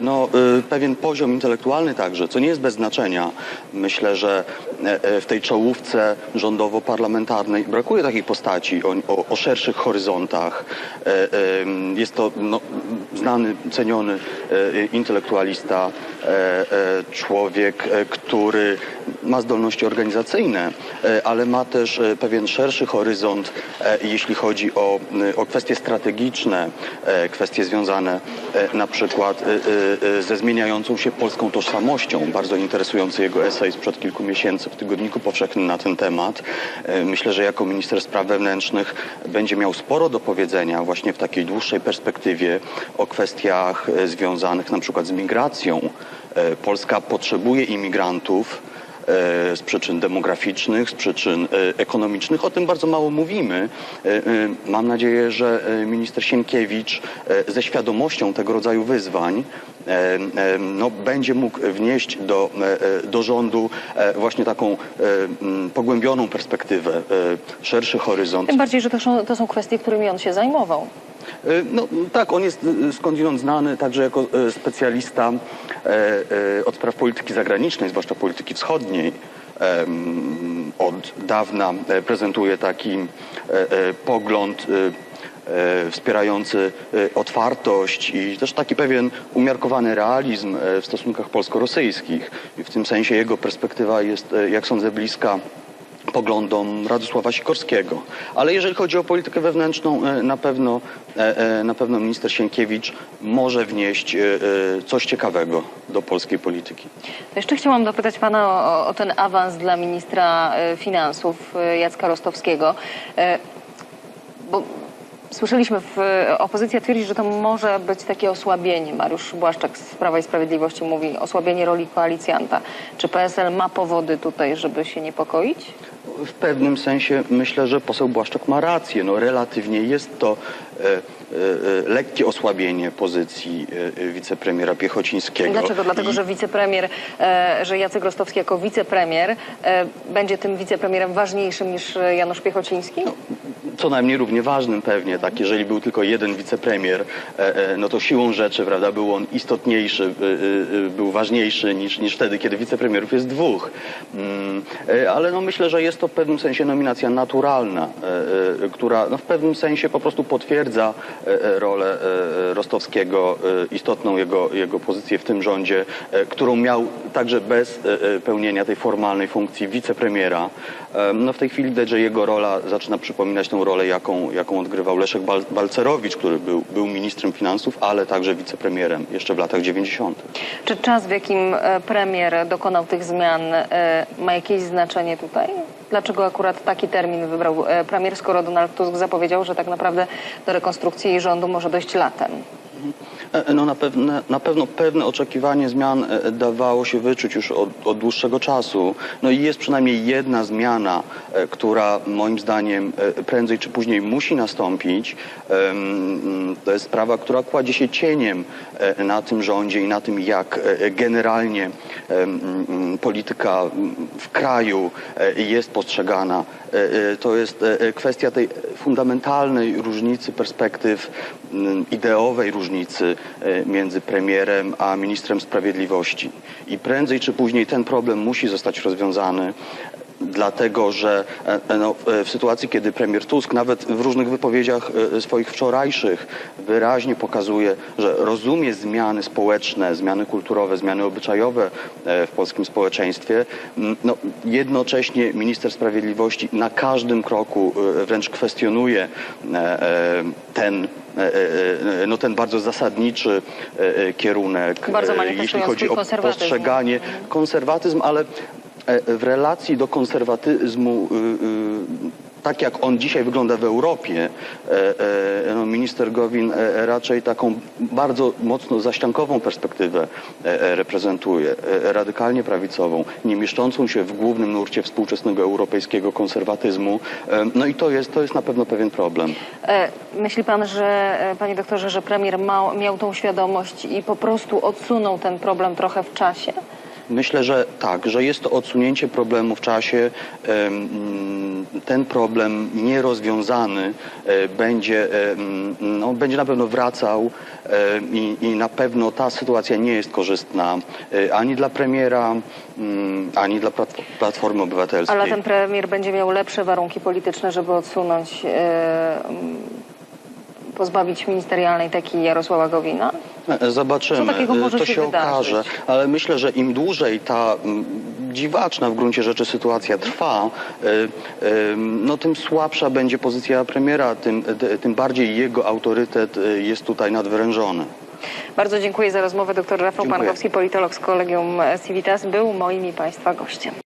No, y, pewien poziom intelektualny także, co nie jest bez znaczenia. Myślę, że e, e, w tej czołówce rządowo-parlamentarnej brakuje takiej postaci o, o, o szerszych horyzontach. E, Jest to no, znany, ceniony e, intelektualista, e, e, człowiek, e, który ma zdolności organizacyjne, e, ale ma też e, pewien szerszy horyzont, e, jeśli chodzi o, o kwestie strategiczne, e, kwestie związane e, na przykład e, e, ze zmieniającą się polską tożsamością. Bardzo interesujący jego esej sprzed kilku miesięcy w Tygodniku Powszechnym na ten temat. E, Myślę, że jako minister spraw wewnętrznych będzie miał sporo do powiedzenia właśnie w takiej dłuższej perspektywie o kwestiach e, związanych na przykład z migracją. E, Polska potrzebuje imigrantów e, z przyczyn demograficznych, z przyczyn e, ekonomicznych. O tym bardzo mało mówimy. Mam nadzieję, że minister Sienkiewicz ze świadomością tego rodzaju wyzwań no, będzie mógł wnieść do, do rządu właśnie taką pogłębioną perspektywę, szerszy horyzont. Tym bardziej, że to są, to są kwestie, którymi on się zajmował. E, No tak, on jest e, skądinąd znany także jako e, specjalista od spraw polityki zagranicznej, zwłaszcza polityki wschodniej. Od dawna prezentuje taki pogląd wspierający otwartość i też taki pewien umiarkowany realizm w stosunkach polsko-rosyjskich. I w tym sensie jego perspektywa jest, jak sądzę, bliska poglądom Radosława Sikorskiego. Ale jeżeli chodzi o politykę wewnętrzną, e, na pewno, e, e, na pewno minister Sienkiewicz może wnieść coś ciekawego do polskiej polityki. Jeszcze chciałam dopytać pana o, o ten awans dla ministra finansów Jacka Rostowskiego. Bo słyszeliśmy, w, e, opozycja twierdzi, że to może być takie osłabienie. Mariusz Błaszczak z Prawa i Sprawiedliwości mówi osłabienie roli koalicjanta. Czy PSL ma powody tutaj, żeby się niepokoić? W pewnym sensie myślę, że poseł Błaszczak ma rację. No, relatywnie jest to e, e, e, lekkie osłabienie pozycji e, e, wicepremiera Piechocińskiego. Dlaczego? Dlatego, I- że wicepremier, że Jacek Rostowski jako wicepremier będzie tym wicepremierem ważniejszym niż Janusz Piechociński? Co najmniej równie ważnym pewnie, tak, jeżeli był tylko jeden wicepremier, e, e, no to siłą rzeczy, prawda, był on istotniejszy, e, był ważniejszy niż, niż wtedy, kiedy wicepremierów jest dwóch. Mm, Ale no myślę, że jest to w pewnym sensie nominacja naturalna, która no w pewnym sensie po prostu potwierdza rolę Rostowskiego, istotną jego, jego pozycję w tym rządzie, którą miał także bez e, e, pełnienia tej formalnej funkcji wicepremiera. No w tej chwili że jego rola zaczyna przypominać tą rolę, jaką, jaką odgrywał Leszek Bal- Balcerowicz, który był, był ministrem finansów, ale także wicepremierem jeszcze w latach 90. Czy czas, w jakim e, premier dokonał tych zmian, ma jakieś znaczenie tutaj? Dlaczego akurat taki termin wybrał premier, skoro Donald Tusk zapowiedział, że tak naprawdę do rekonstrukcji rządu może dojść latem? E, No na, pewne, na pewno pewne oczekiwanie zmian e, dawało się wyczuć już od, od dłuższego czasu. No i jest przynajmniej jedna zmiana, e, która moim zdaniem prędzej czy później musi nastąpić. To jest sprawa, która kładzie się cieniem na tym rządzie i na tym, jak generalnie polityka w kraju jest postrzegana. To jest kwestia tej fundamentalnej różnicy perspektyw, ideowej różnicy e, między premierem a ministrem sprawiedliwości. I prędzej czy później ten problem musi zostać rozwiązany. Dlatego, że e, e, no, e, w sytuacji, kiedy premier Tusk nawet w różnych wypowiedziach swoich wczorajszych wyraźnie pokazuje, że rozumie zmiany społeczne, zmiany kulturowe, zmiany obyczajowe w polskim społeczeństwie, no, jednocześnie minister sprawiedliwości na każdym kroku wręcz kwestionuje ten no ten bardzo zasadniczy kierunek, Bardzo jeśli chodzi o postrzeganie konserwatyzm, ale w relacji do konserwatyzmu, y, y, tak jak on dzisiaj wygląda w Europie, e, e, no, minister Gowin e, raczej taką bardzo mocno zaściankową perspektywę e, e, reprezentuje, e, radykalnie prawicową, nie mieszczącą się w głównym nurcie współczesnego europejskiego konserwatyzmu. E, No i to jest, to jest na pewno pewien problem. E, Myśli pan, że, e, panie doktorze, że premier miał tą świadomość i po prostu odsunął ten problem trochę w czasie? Myślę, że tak, że jest to odsunięcie problemu w czasie. Em, Ten problem nierozwiązany e, będzie, em, no, będzie na pewno wracał e, i, i na pewno ta sytuacja nie jest korzystna e, ani dla premiera, mm, ani dla Plat- Platformy Obywatelskiej. Ale ten premier będzie miał lepsze warunki polityczne, żeby odsunąć, e, mm, pozbawić ministerialnej taki Jarosława Gowina? E, Zobaczymy. E, to się się okaże, ale myślę, że im dłużej ta dziwaczna w gruncie rzeczy sytuacja trwa, e, no tym słabsza będzie pozycja premiera, tym, tym bardziej jego autorytet jest tutaj nadwyrężony. Bardzo dziękuję za rozmowę. Dr Rafał Dziękuję. Pankowski, politolog z Kolegium Civitas, był moim i Państwa gościem.